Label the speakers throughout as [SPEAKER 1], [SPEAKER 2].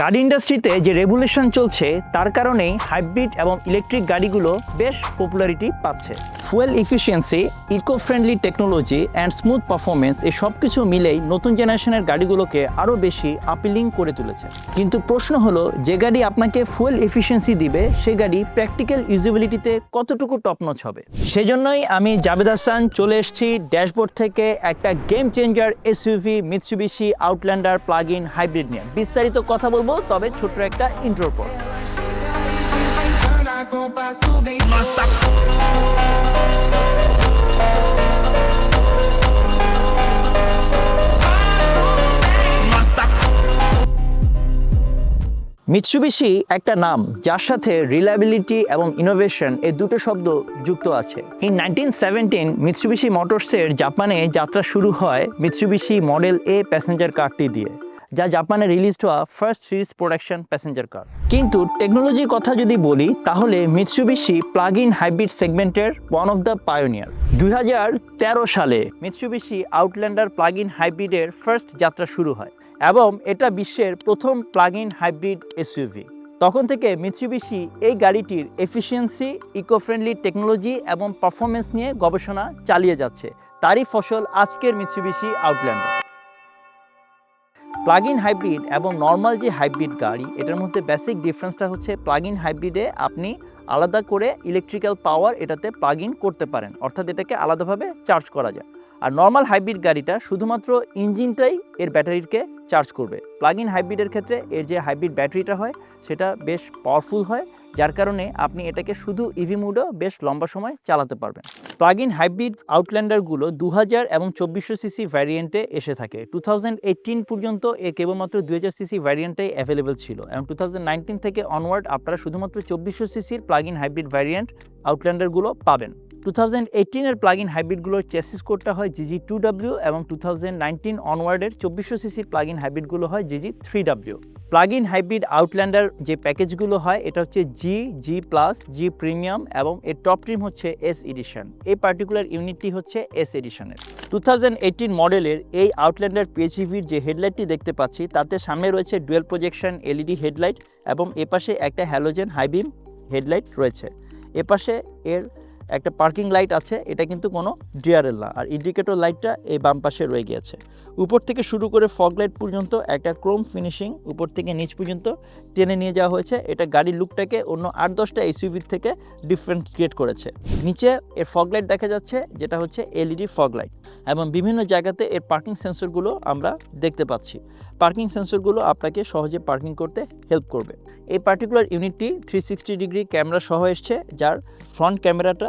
[SPEAKER 1] গাড়ি ইন্ডাস্ট্রিতে যে রেগুলেশন চলছে, তার কারণেই হাইব্রিড এবং ইলেকট্রিক গাড়িগুলো বেশ পপুলারিটি পাচ্ছে। Fuel efficiency eco friendly technology and smooth performance এই সব কিছু মিলেই নতুন জেনারেশনের গাড়িগুলোকে আরও বেশি আপিলিং করে তুলেছে। কিন্তু প্রশ্ন হলো, যে গাড়ি আপনাকে ফুয়েল এফিসিয়েন্সি দিবে সে গাড়ি প্র্যাকটিক্যাল ইউজিবিলিটিতে কতটুকু টপনচ হবে? সেজন্যই আমি জাবেদ হাসান চলে এসেছি ড্যাশবোর্ড থেকে একটা game changer SUV Mitsubishi Outlander plug in hybrid নিয়ে। বিস্তারিত কথা বলব তবে ছোট্ট একটা ইন্ট্রোর পর। মিৎসুবিশি একটা নাম, যার সাথে রিলায়েবিলিটি এবং ইনোভেশন এই দুটো শব্দ যুক্ত আছে। ইন নাইনটিন সেভেন্টিন মিৎসুবিশি মোটরসের জাপানে যাত্রা শুরু হয় মিৎসুবিশি মডেল এ প্যাসেঞ্জার কারটি দিয়ে। যা জাপানে রিলিজ হওয়া first series production passenger car কিন্তু টেকনোলজির কথা যদি বলি, তাহলে মিৎসুবিশি প্লাগ ইন হাইব্রিড সেগমেন্টের ওয়ান অফ দ্য পায়োনিয়ার দু হাজার তেরো সালে মিৎসুবিশি আউটল্যান্ডার প্লাগ ইন হাইব্রিডের ফার্স্ট যাত্রা শুরু হয় এবং এটা বিশ্বের প্রথম প্লাগ ইন হাইব্রিড এসইউভি তখন থেকে মিৎসুবিশি এই গাড়িটির এফিসিয়েন্সি ইকো ফ্রেন্ডলি টেকনোলজি এবং পারফরমেন্স নিয়ে গবেষণা চালিয়ে যাচ্ছে। তারই ফসল আজকের Mitsubishi Outlander plug in hybrid এবং নর্মাল যে হাইব্রিড গাড়ি, এটার মধ্যে বেসিক ডিফারেন্সটা হচ্ছে প্লাগ ইন হাইব্রিডে আপনি আলাদা করে ইলেকট্রিক্যাল পাওয়ার এটাতে প্লাগ ইন করতে পারেন। অর্থাৎ এটাকে আলাদাভাবে চার্জ করা যায়। আর নর্মাল হাইব্রিড গাড়িটা শুধুমাত্র ইঞ্জিনটাই এর ব্যাটারিকে চার্জ করবে। প্লাগ ইন হাইব্রিডের ক্ষেত্রে এর যে হাইব্রিড ব্যাটারিটা হয়, সেটা বেশ পাওয়ারফুল হয়। যার কারণে আপনি এটাকে শুধু ইভি মুডও বেশ লম্বা সময় চালাতে পারবেন। প্লাগ ইন হাইব্রিড আউটল্যান্ডারগুলো দু হাজার এবং চব্বিশশো সিসি ভ্যারিয়েন্টে এসে থাকে। টু থাউজেন্ড এইটিন পর্যন্ত এ কেবলমাত্র দু হাজার সিসি ভ্যারিয়েন্টটাই অ্যাভেলেবেল ছিল এবং টু থাউজেন্ড নাইনটিন থেকে অনওয়ার্ড আপনারা শুধুমাত্র চব্বিশশো সিসির প্লাগ ইন হাইব্রিড ভ্যারিয়েন্ট আউটল্যান্ডারগুলো পাবেন। টু থাউজেন্ড এইটিনের প্লাগ ইন হাইব্রিডগুলোর চেসিস কোডটা হয় জিজি টু ডাব্লিউ এবং টু থাউজেন্ড নাইনটিন অনওয়ার্ডের চব্বিশশো সিসির প্লাগ ইন হাইব্রিডগুলো হয় GG three W plug in hybrid Outlander যে প্যাকেজগুলো হয়, এটা হচ্ছে জি জি প্লাস জি প্রিমিয়াম এবং এর টপ ট্রিম হচ্ছে এস এডিশন এই পার্টিকুলার ইউনিটটি হচ্ছে এস এডিশনের টু মডেলের এই আউটল্যান্ডার পিএইচইভির যে হেডলাইটটি দেখতে পাচ্ছি, তাতে সামনে রয়েছে ডুয়েল প্রজেকশন এলইডি হেডলাইট এবং এপাশে একটা হ্যালোজেন হাইবিম হেডলাইট রয়েছে। এপাশে এর একটা পার্কিং লাইট আছে, এটা কিন্তু কোনো ডিআরএল না। আর ইন্ডিকেটর লাইটটা এই বাম পাশে রয়ে গিয়েছে। উপর থেকে শুরু করে ফগ লাইট পর্যন্ত একটা ক্রোম ফিনিশিং, উপর থেকে নিচ পর্যন্ত টেনে নিয়ে যাওয়া হয়েছে। এটা গাড়ির লুকটাকে অন্য আট দশটা এসইউভির থেকে ডিফারেন্ট ক্রিয়েট করেছে। নিচে এর ফগ লাইট দেখা যাচ্ছে, যেটা হচ্ছে এলইডি ফগ লাইট এবং বিভিন্ন জায়গাতে এর পার্কিং সেন্সরগুলো আমরা দেখতে পাচ্ছি। পার্কিং সেন্সরগুলো আপনাকে সহজে পার্কিং করতে হেল্প করবে। এই পার্টিকুলার ইউনিটটি থ্রি সিক্সটি ডিগ্রি ক্যামেরা সহ এসছে, যার ফ্রন্ট ক্যামেরাটা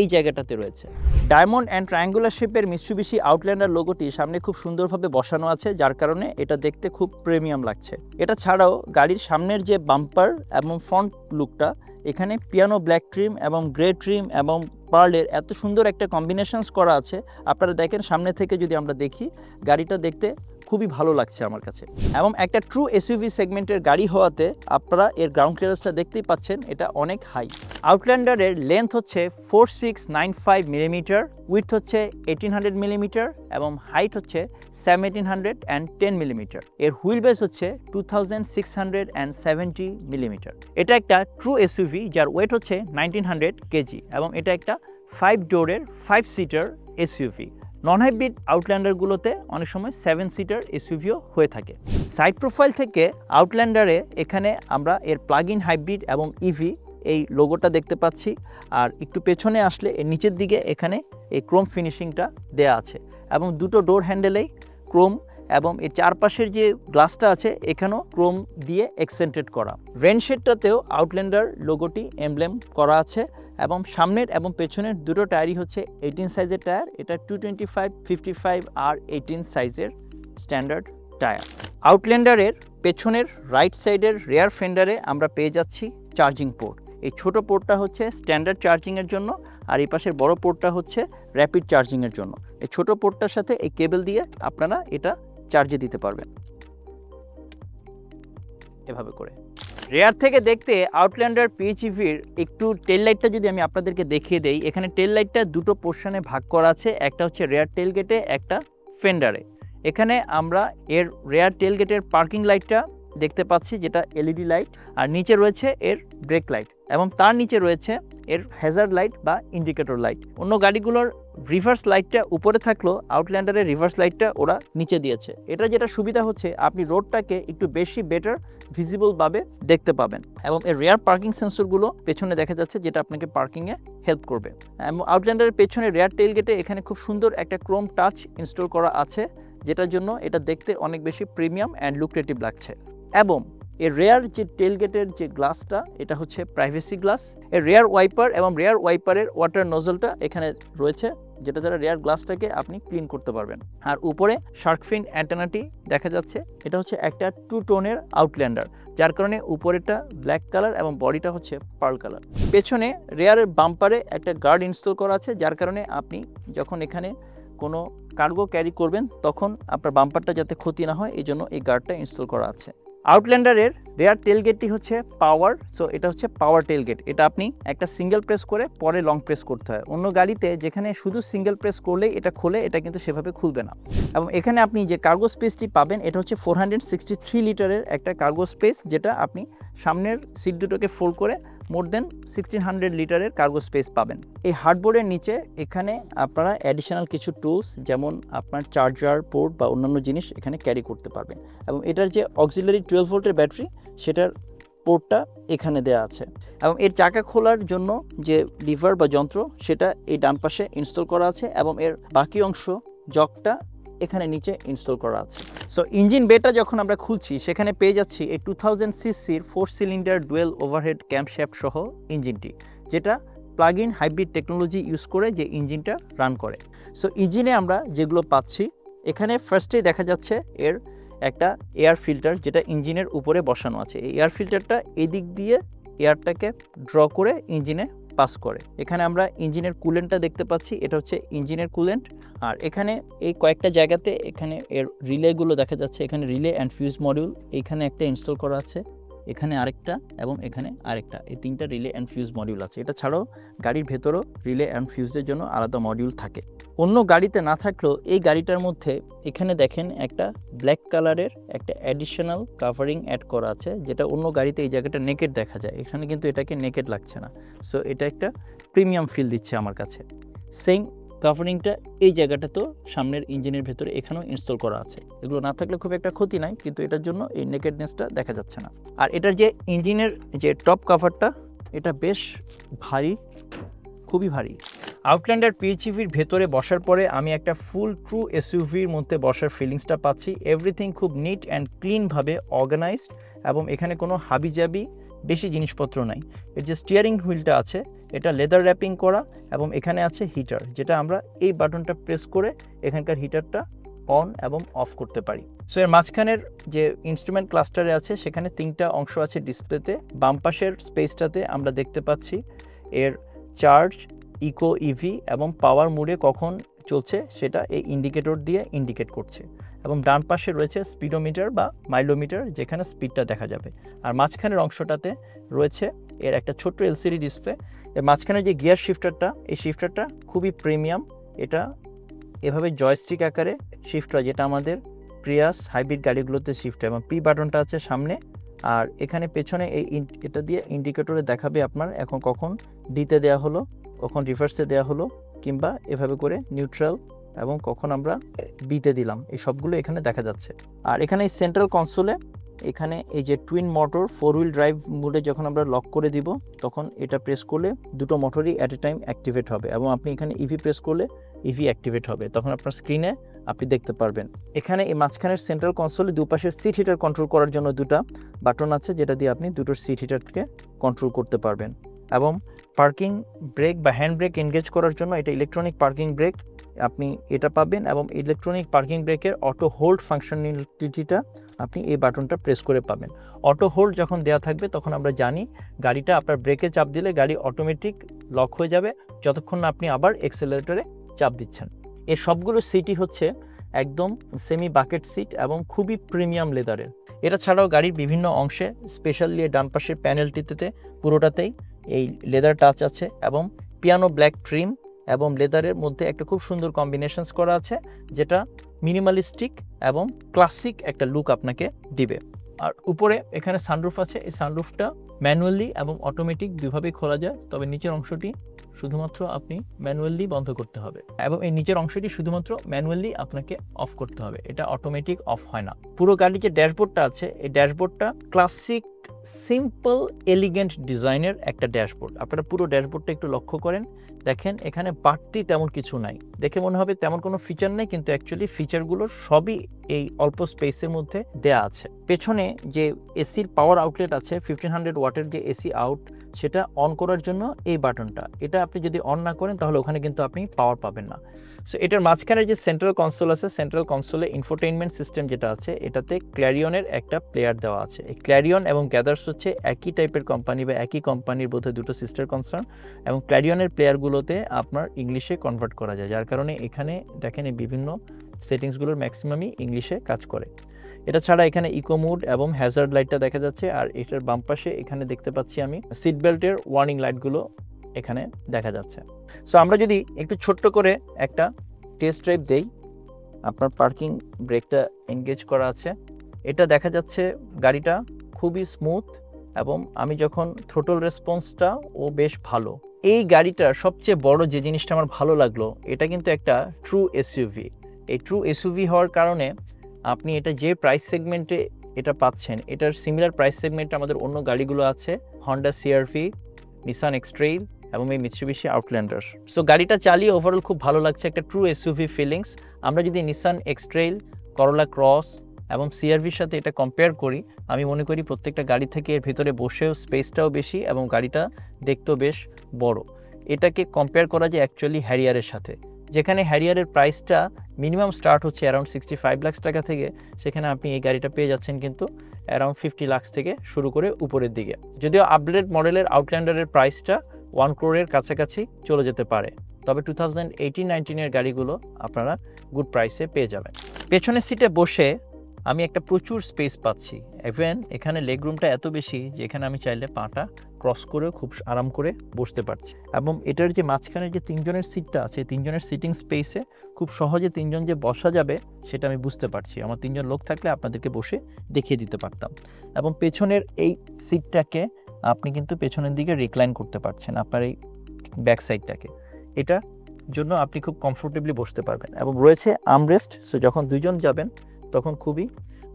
[SPEAKER 1] এই জায়গাটাতে রয়েছে। ডায়মন্ড অ্যান্ড ট্রায়াঙ্গুলার শেপের মিৎসুবিশি আউটল্যান্ডার লোগোটি সামনে খুব সুন্দরভাবে বসানো আছে, যার কারণে এটা দেখতে খুব প্রিমিয়াম লাগছে। এটা ছাড়াও গাড়ির সামনের যে বাম্পার এবং ফ্রন্ট লুকটা, এখানে পিয়ানো ব্ল্যাক ট্রিম এবং গ্রে ট্রিম এবং পার্লের এত সুন্দর একটা কম্বিনেশনস করা আছে। আপনারা দেখেন সামনে থেকে যদি আমরা দেখি, গাড়িটা দেখতে খুবই ভালো লাগছে আমার কাছে। এবং একটা ট্রু এসইউভি সেগমেন্টের গাড়ি হওয়াতে আপনারা এর গ্রাউন্ড ক্লিয়ারেন্সটা দেখতেই পাচ্ছেন, এটা অনেক হাই আউটল্যান্ডারের লেন্থ হচ্ছে four six nine five millimetre width হচ্ছে এইটিন হান্ড্রেড মিলিমিটার এবং হাইট হচ্ছে seventeen hundred and ten millimetre এর হুইল বেস হচ্ছে two thousand six hundred and seventy millimetre এটা একটা ট্রু এসইউভি যার ওয়েট হচ্ছে নাইনটিন হান্ড্রেড কেজি এবং এটা একটা ফাইভ ডোরের five seater SUV non hybrid আউটল্যান্ডারগুলোতে অনেক সময় সেভেন সিটার এসইউভিও হয়ে থাকে। সাইড প্রোফাইল থেকে আউটল্যান্ডারে এখানে আমরা এর প্লাগ ইন হাইব্রিড এবং ইভি এই লোগোটা দেখতে পাচ্ছি। আর একটু পেছনে আসলে এর নিচের দিকে এখানে এই ক্রোম ফিনিশিংটা দেয়া আছে। এবং দুটো ডোর হ্যান্ডেলেই ক্রোম এবং এর চারপাশের যে গ্লাসটা আছে, এখানেও ক্রোম দিয়ে এক্সেন্টেড করা। রেনশেডটাতেও আউটল্যান্ডার লোগোটি এমব্লেম করা আছে এবং সামনের এবং পেছনের দুটো টায়ারই হচ্ছে এইটিন সাইজের টায়ার এটা two twenty five fifty five আর এইটিন সাইজের স্ট্যান্ডার্ড টায়ার আউটল্যান্ডারের পেছনের রাইট সাইডের রেয়ার ফেন্ডারে আমরা পেয়ে যাচ্ছি চার্জিং পোর্ট এই ছোট পোর্টটা হচ্ছে স্ট্যান্ডার্ড চার্জিংয়ের জন্য আর এই পাশের বড় পোর্টটা হচ্ছে র্যাপিড চার্জিংয়ের জন্য। এই ছোট পোর্টটার সাথে এই কেবল দিয়ে আপনারা এটা চার্জে দিতে পারবেন। এভাবে করে। রেয়ার থেকে দেখতে আউটল্যান্ডার পিএইচইভির একটু টেল লাইটটা যদি আমি আপনাদেরকে দেখিয়ে দেই, এখানে টেল লাইটটা দুটো পোর্শনে ভাগ করা আছে, একটা হচ্ছে রেয়ার টেল গেটে, একটা ফেন্ডারে। এখানে আমরা এর রেয়ার টেল গেটের পার্কিং লাইটটা দেখতে পাচ্ছি যেটা এলইডি লাইট, আর নিচে রয়েছে এর ব্রেক লাইট, এবং তার নিচে রয়েছে এর হ্যাজার্ড লাইট বা ইন্ডিকেটর লাইট অন্য গাড়িগুলোর রিভার্স লাইটটা উপরে থাকলেও আউটল্যান্ডারের রিভার্স লাইটটা ওরা নিচে দিয়েছে। এটা যেটা সুবিধা হচ্ছে, আপনি রোডটাকে একটু বেশি বেটার ভিজিবলভাবে দেখতে পাবেন, এবং এর রেয়ার পার্কিং সেন্সরগুলো পেছনে দেখা যাচ্ছে যেটা আপনাকে পার্কিংয়ে হেল্প করবে। এবং আউটল্যান্ডারের পেছনে রেয়ার টেলগেটে এখানে খুব সুন্দর একটা ক্রোম টাচ ইনস্টল করা আছে, যেটার জন্য এটা দেখতে অনেক বেশি প্রিমিয়াম অ্যান্ড লুক্রেটিভ লাগছে। এবং এর রেয়ার যে টেলগেটের যে গ্লাসটা এটা হচ্ছে প্রাইভেসি গ্লাস এর রেয়ার ওয়াইপার এবং রেয়ার ওয়াইপারের ওয়াটার নজলটা এখানে রয়েছে, যেটা দ্বারা রেয়ার গ্লাসটাকে আপনি ক্লিন করতে পারবেন। আর উপরে শার্কফিন অ্যান্টেনাটি দেখা যাচ্ছে, এটা হচ্ছে একটা টু টোনের আউটল্যান্ডার যার কারণে উপরেটা ব্ল্যাক কালার এবং বডিটা হচ্ছে পার্ল কালার পেছনে রেয়ারের বাম্পারে একটা গার্ড ইনস্টল করা আছে, যার কারণে আপনি যখন এখানে কোনো কার্গো ক্যারি করবেন, তখন আপনার বাম্পারটা যাতে ক্ষতি না হয়, এই জন্য এই গার্ডটা ইনস্টল করা আছে। আউটল্যান্ডারের রেয়ার টেলগেটটি হচ্ছে পাওয়ার সো এটা হচ্ছে পাওয়ার টেলগেট এটা আপনি একটা সিঙ্গেল প্রেস করে পরে লং প্রেস করতে হয়। অন্য গাড়িতে যেখানে শুধু সিঙ্গেল প্রেস করলেই এটা খোলে, এটা কিন্তু সেভাবে খুলবে না। এবং এখানে আপনি যে কার্গো স্পেসটি পাবেন, এটা হচ্ছে ফোর লিটারের একটা কার্গো স্পেস যেটা আপনি সামনের সিট দুটোকে ফোল্ড করে মোর দেন সিক্সটিন হান্ড্রেড লিটারের কার্গো স্পেস পাবেন। এই হার্ডবোর্ডের নিচে এখানে আপনারা অ্যাডিশনাল কিছু টুলস যেমন আপনার চার্জার পোর্ট বা অন্যান্য জিনিস এখানে ক্যারি করতে পারবেন। এবং এটার যে অক্সিলারি টুয়েলভ ভোল্টের ব্যাটারি সেটার পোর্টটা এখানে দেওয়া আছে। এবং এর চাকা খোলার জন্য যে লিভার বা যন্ত্র, সেটা এই ডান পাশে ইনস্টল করা আছে এবং এর বাকি অংশ জকটা এখানে নিচে ইনস্টল করা আছে। সো ইঞ্জিন বেটা যখন আমরা খুলছি, সেখানে পেয়ে যাচ্ছি এই টু থাউজেন্ড সিসির four cylinder dual overhead camshaft সহ ইঞ্জিনটি যেটা plug in hybrid technology use করে যে ইঞ্জিনটা রান করে। সো ইঞ্জিনে আমরা যেগুলো পাচ্ছি, এখানে ফার্স্টেই দেখা যাচ্ছে এর একটা এয়ার ফিল্টার যেটা ইঞ্জিনের উপরে বসানো আছে। এই এয়ার ফিল্টারটা এদিক দিয়ে এয়ারটাকে ড্র করে ইঞ্জিনে পাস করে। এখানে আমরা ইঞ্জিনের কুলেন্টটা দেখতে পাচ্ছি, এটা হচ্ছে ইঞ্জিনের কুলেন্ট আর এখানে এই কয়েকটা জায়গাতে এখানে এর রিলেগুলো দেখা যাচ্ছে, এখানে রিলে অ্যান্ড ফিউজ মডিউল এইখানে একটা ইনস্টল করা আছে। এখানে আরেকটা এবং এখানে আরেকটা। এই তিনটা রিলে অ্যান্ড ফিউজ মডিউল আছে। এটা ছাড়াও গাড়ির ভেতরেও রিলে অ্যান্ড ফিউজের জন্য আলাদা মডিউল থাকে। অন্য গাড়িতে না থাকলেও এই গাড়িটার মধ্যে এখানে দেখেন একটা ব্ল্যাক কালারের একটা অ্যাডিশনাল কাভারিং অ্যাড করা আছে, যেটা অন্য গাড়িতে এই জায়গাটা নেকেট দেখা যায়। এখানে কিন্তু এটাকে নেকেট লাগছে না। সো এটা একটা প্রিমিয়াম ফিল দিচ্ছে আমার কাছে। সেম কাভারিংটা এই জায়গাটা তো সামনের ইঞ্জিনের ভেতরে এখানেও ইনস্টল করা আছে। এগুলো না থাকলে খুব একটা ক্ষতি নাই, কিন্তু এটার জন্য এই নেকেডনেসটা দেখা যাচ্ছে না। আর এটার যে ইঞ্জিনের যে টপ কাভারটা এটা বেশ ভারী, খুবই ভারী। আউটল্যান্ডার পিএইচইভির ভেতরে বসার পরে আমি একটা ফুল ট্রু এসইউভির মধ্যে বসার ফিলিংসটা পাচ্ছি। এভরিথিং খুব নিট অ্যান্ড ক্লিনভাবে অর্গানাইজড এবং এখানে কোনো হাবিজাবি বেশি জিনিসপত্র নাই। এর যে স্টিয়ারিং হুইলটা আছে, এটা লেদার র্যাপিং করা এবং এখানে আছে হিটার যেটা আমরা এই বাটনটা প্রেস করে এখানকার হিটারটা অন এবং অফ করতে পারি। সো এর মাঝখানের যে ইনস্ট্রুমেন্ট ক্লাস্টারে আছে, সেখানে তিনটা অংশ আছে ডিসপ্লেতে বাম পাশের স্পেসটাতে আমরা দেখতে পাচ্ছি এর চার্জ ইকো ইভি এবং পাওয়ার মুডে কখন চলছে, সেটা এই ইন্ডিকেটর দিয়ে ইন্ডিকেট করছে। এবং ডান পাশে রয়েছে স্পিডোমিটার বা মাইলোমিটার যেখানে স্পিডটা দেখা যাবে। আর মাঝখানের অংশটাতে রয়েছে এর একটা ছোট্ট এলসিডি ডিসপ্লে এর মাঝখানে যে গিয়ার শিফটারটা এই শিফটারটা খুবই প্রিমিয়াম এটা এভাবে জয়স্টিক আকারে শিফট হয়, যেটা আমাদের প্রিয়াস হাইব্রিড গাড়িগুলোতে শিফট হয়। এবং পি বাটনটা আছে সামনে। আর এখানে পেছনে এই এটা দিয়ে ইন্ডিকেটরে দেখাবে আপনার এখন কখন ডিতে দেওয়া হলো, কখন রিভার্সে দেওয়া হলো। কিংবা এভাবে করে নিউট্রাল এবং কখন আমরা বিতে দিলাম, এই সবগুলো এখানে দেখা যাচ্ছে। আর এখানে সেন্ট্রাল কনসোলে এখানে এই যে twin motor four wheel drive মোডে যখন আমরা লক করে দিব, তখন এটা প্রেস করলে দুটো মোটরই অ্যাট এ টাইম অ্যাক্টিভেট হবে এবং আপনি এখানে ইভি প্রেস করলে ইভি অ্যাক্টিভেট হবে। তখন আপনার স্ক্রিনে আপনি দেখতে পারবেন। এখানে এই মাঝখানের সেন্ট্রাল কনসোলে দুপাশের সিট হিটার কন্ট্রোল করার জন্য দুটো বাটন আছে, যেটা দিয়ে আপনি দুটোর সিট হিটারকে কন্ট্রোল করতে পারবেন। এবং পার্কিং ব্রেক বা হ্যান্ড ব্রেক এনগেজ করার জন্য এটা ইলেকট্রনিক পার্কিং ব্রেক আপনি এটা পাবেন এবং ইলেকট্রনিক পার্কিং ব্রেকের অটো হোল্ড ফাংশনালিটিটা আপনি এই বাটনটা প্রেস করে পাবেন। অটো হোল্ড যখন দেওয়া থাকবে তখন আমরা জানি গাড়িটা আপনার ব্রেকে চাপ দিলে গাড়ি অটোমেটিক লক হয়ে যাবে যতক্ষণ না আপনি আবার এক্সেলারেটরে চাপ দিচ্ছেন। এর সবগুলো সিটই হচ্ছে একদম সেমি বাকেট সিট এবং খুবই প্রিমিয়াম লেদারের এটা ছাড়াও গাড়ির বিভিন্ন অংশে স্পেশালি ডান পাশের প্যানেলটিতে পুরোটাতেই এই লেদার টাচ আছে এবং পিয়ানো ব্ল্যাক ট্রিম এবং লেদারের মধ্যে একটা খুব সুন্দর কম্বিনেশনস করা আছে, যেটা মিনিমালিস্টিক এবং ক্লাসিক একটা লুক আপনাকে দিবে। আর উপরে এখানে সানরুফ আছে, এই সানরুফটা ম্যানুয়ালি এবং অটোমেটিক দুইভাবেই খোলা যায়, তবে নিচের অংশটি শুধুমাত্র আপনি ম্যানুয়ালি বন্ধ করতে হবে এবং এই নিচের অংশটি শুধুমাত্র ম্যানুয়ালি আপনাকে অফ করতে হবে, এটা অটোমেটিক অফ হয় না। পুরো গাড়ির যে ড্যাশবোর্ডটা আছে, এই ড্যাশবোর্ডটা ক্লাসিক সিম্পল এলিগেন্ট ডিজাইনের একটা ড্যাশবোর্ড আপনারা পুরো ড্যাশবোর্ডটা একটু লক্ষ্য করেন। দেখেন, এখানে বাড়তি তেমন কিছু নাই। দেখে মনে হবে তেমন কোনো ফিচার নেই, কিন্তু অ্যাকচুয়ালি ফিচারগুলো সবই এই অল্প স্পেসের মধ্যে দেয়া আছে। পেছনে যে এসির পাওয়ার আউটলেট আছে ফিফটিন হান্ড্রেড ওয়াটের যে এসি আউট সেটা অন করার জন্য এই বাটনটা। এটা আপনি যদি অন না করেন, তাহলে ওখানে কিন্তু আপনি পাওয়ার পাবেন না। সো এটার মাঝখানে যে সেন্ট্রাল কনসোল আছে সেন্ট্রাল কনসোলে ইনফোটেইনমেন্ট সিস্টেম যেটা আছে, এটাতে ক্ল্যারিয়নের একটা প্লেয়ার দেওয়া আছে। এই ক্ল্যারিয়ন এবং গ্যাদার্স হচ্ছে একই টাইপের কোম্পানি বা একই কোম্পানির বোধহয় দুটো সিস্টার কনসার্ন এবং ক্ল্যারিয়নের প্লেয়ারগুলোতে আপনার ইংলিশে কনভার্ট করা যায়, যার কারণে এখানে দেখেন এই বিভিন্ন সেটিংসগুলোর ম্যাক্সিমামই ইংলিশে কাজ করে। এটা ছাড়া এখানে ইকো মুড এবং হ্যাজার্ড লাইটটা দেখা যাচ্ছে, আর এটার বাম পাশে এখানে দেখতে পাচ্ছি আমি সিট বেল্টের ওয়ার্নিং লাইটগুলো এখানে দেখা যাচ্ছে। সো আমরা যদি একটু ছোট্ট করে একটা টেস্ট ড্রাইভ দেই, আপনার পার্কিং ব্রেকটা এনগেজ করা আছে। এটা দেখা যাচ্ছে গাড়িটা খুবই স্মুথ এবং আমি যখন থ্রোটল রেসপন্সটা ও বেশ ভালো। এই গাড়িটার সবচেয়ে বড় যে জিনিসটা আমার ভালো লাগল, এটা কিন্তু একটা ট্রু এসইউভি এই ট্রু এসইউভি হওয়ার কারণে আপনি এটা যে প্রাইস সেগমেন্টে এটা পাচ্ছেন, এটার সিমিলার প্রাইস সেগমেন্টে আমাদের অন্য গাড়িগুলো আছে হন্ডা সিআরভি নিসান এক্সট্রেইল এবং এই মিৎসুবিশি আউটল্যান্ডার সো গাড়িটা চালিয়ে ওভারঅল খুব ভালো লাগছে একটা ট্রু এসইউভি ফিলিংস আমরা যদি নিসান এক্সট্রেইল করলা ক্রস এবং সিআরভির সাথে এটা কম্পেয়ার করি, আমি মনে করি প্রত্যেকটা গাড়ি থেকে এর ভিতরে বসেও স্পেসটাও বেশি এবং গাড়িটা দেখতেও বেশ বড়। এটাকে কম্পেয়ার করা যায় অ্যাকচুয়ালি হ্যারিয়ারের সাথে। যেখানে হ্যারিয়ারের প্রাইসটা মিনিমাম স্টার্ট হচ্ছে অ্যারাউন্ড সিক্সটি ফাইভ লাক্স টাকা থেকে, সেখানে আপনি এই গাড়িটা পেয়ে যাচ্ছেন কিন্তু অ্যারাউন্ড ফিফটি লাক্স থেকে শুরু করে উপরের দিকে। যদিও আপডেট মডেলের আউটল্যান্ডারের প্রাইসটা ওয়ান ক্রোরের কাছাকাছি চলে যেতে পারে। তবে টু থাউজেন্ড এইটিন নাইনটিনের গাড়িগুলো আপনারা গুড প্রাইসে পেয়ে যাবেন। পেছনের সিটে বসে আমি একটা প্রচুর স্পেস পাচ্ছি। ইভেন এখানে লেগ রুমটা এত বেশি যে এখানে আমি চাইলে পাটা ক্রস করেও খুব আরাম করে বসতে পারছি। এবং এটার যে মাঝখানে যে তিনজনের সিটটা আছে, তিনজনের সিটিং স্পেসে খুব সহজে তিনজন যে বসা যাবে, সেটা আমি বুঝতে পারছি। আমার তিনজন লোক থাকলে আপনাদেরকে বসে দেখিয়ে দিতে পারতাম। এবং পেছনের এই সিটটাকে আপনি কিন্তু পেছনের দিকে রিক্লাইন করতে পারছেন, আপনার এই ব্যাক সাইডটাকে এটা জন্য আপনি খুব কমফোর্টেবলি বসতে পারবেন। এবং রয়েছে আমরেস্ট সো যখন দুইজন যাবেন তখন খুবই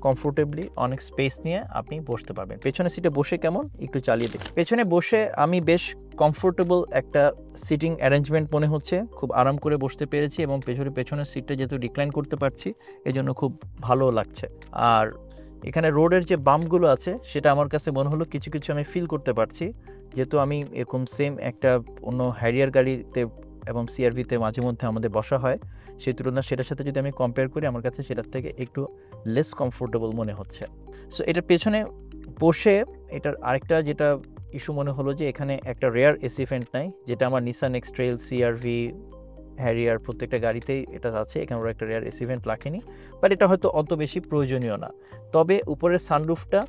[SPEAKER 1] কমফোর্টেবলি অনেক স্পেস নিয়ে আপনি বসতে পারবেন। পেছনের সিটে বসে কেমন? একটু চালিয়ে দেখি। পেছনে বসে আমি বেশ কমফোর্টেবল একটা সিটিং অ্যারেঞ্জমেন্ট মনে হচ্ছে। খুব আরাম করে বসতে পেরেছি এবং পেছনে, পেছনের সিটটা যেহেতু ডিক্লাইন করতে পারছি, এজন্য খুব ভালো লাগছে। আর এখানে রোডের যে বাম্পগুলো আছে, সেটা আমার কাছে মনে হলো কিছু কিছু আমি ফিল করতে পারছি। যেহেতু আমি এরকম সেম একটা অন্য হ্যারিয়ার গাড়িতে এবং সিআরভিতে মাঝে মধ্যে আমাদের বসা হয়, সেই তুলনায় সেটার সাথে যদি আমি কম্পেয়ার করি, আমার কাছে সেটার থেকে একটু লেস কমফোর্টেবল মনে হচ্ছে। সো এটার পেছনে বসে এটার আরেকটা যেটা ইস্যু মনে হলো যে, এখানে একটা রেয়ার এসি ফেন্ট নাই, যেটা আমার নিসান এক্সট্রেল সিআরভি হ্যারিয়ার প্রত্যেকটা গাড়িতেই এটা আছে এখানে ওরা একটা রেয়ার এসি ভেন্ট রাখেনি বাট এটা হয়তো অত বেশি প্রয়োজনীয় না। তবে উপরের সানরুফটা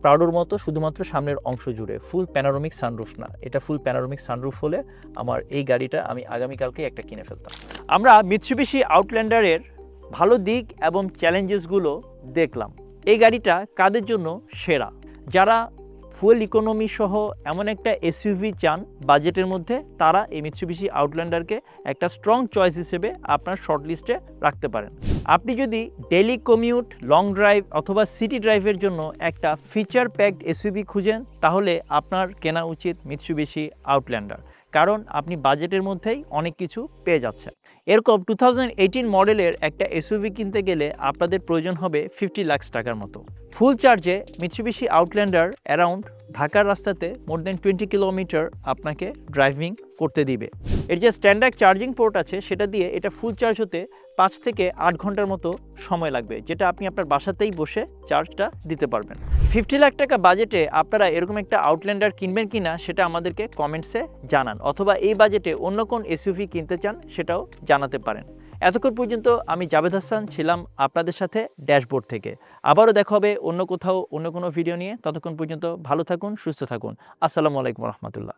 [SPEAKER 1] প্রাউডোর মতো শুধুমাত্র সামনের অংশ জুড়ে ফুল প্যানারোমিক সানরুফ না। এটা ফুল প্যানারোমিক সানরুফ হলে আমার এই গাড়িটা আমি আগামীকালকে একটা কিনে ফেলতাম। আমরা মিৎসুবিশি আউটল্যান্ডারের ভালো দিক এবং চ্যালেঞ্জেসগুলো দেখলাম। এই গাড়িটা কাদের জন্য সেরা? যারা ফুয়েল ইকোনমি সহ এমন একটা এসইউভি চান বাজেটের মধ্যে, তারা এই মিৎসুবিশি আউটল্যান্ডারকে একটা স্ট্রং চয়েস হিসেবে আপনার শর্ট লিস্টে রাখতে পারেন। আপনি যদি ডেলি কমিউট লং ড্রাইভ অথবা সিটি ড্রাইভের জন্য একটা ফিচার প্যাকড এসইউভি খুঁজেন, তাহলে আপনার কেনা উচিত মিৎসুবিশি আউটল্যান্ডার কারণ আপনি বাজেটের মধ্যেই অনেক কিছু পেয়ে যাচ্ছেন। এরকম টু থাউজেন্ড মডেলের একটা এসইউভি কিনতে গেলে আপনাদের প্রয়োজন হবে ফিফটি লাক্স টাকার মতো। ফুল চার্জে মিৎসুবিশি আউটল্যান্ডার অ্যারাউন্ড ঢাকার রাস্তাতে মোর দেন টোয়েন্টি কিলোমিটার আপনাকে ড্রাইভিং করতে দিবে। এর যে স্ট্যান্ডার্ড চার্জিং পোর্ট আছে, সেটা দিয়ে এটা ফুল চার্জ হতে পাঁচ থেকে আট ঘণ্টার মতো সময় লাগবে, যেটা আপনি আপনার বাসাতেই বসে চার্জটা দিতে পারবেন। ফিফটি লাখ টাকা বাজেটে আপনারা এরকম একটা আউটল্যান্ডার কিনবেন কি না সেটা আমাদেরকে কমেন্টসে জানান। অথবা এই বাজেটে অন্য কোন এসইউভি কিনতে চান সেটাও জানাতে পারেন। এতক্ষণ পর্যন্ত আমি জাভেদ হাসান ছিলাম আপনাদের সাথে ড্যাশবোর্ড থেকে। আবারও দেখা হবে অন্য কোথাও অন্য কোনো ভিডিও নিয়ে। ততক্ষণ পর্যন্ত ভালো থাকুন, সুস্থ থাকুন। আসসালামু আলাইকুম রহমতুল্লাহ।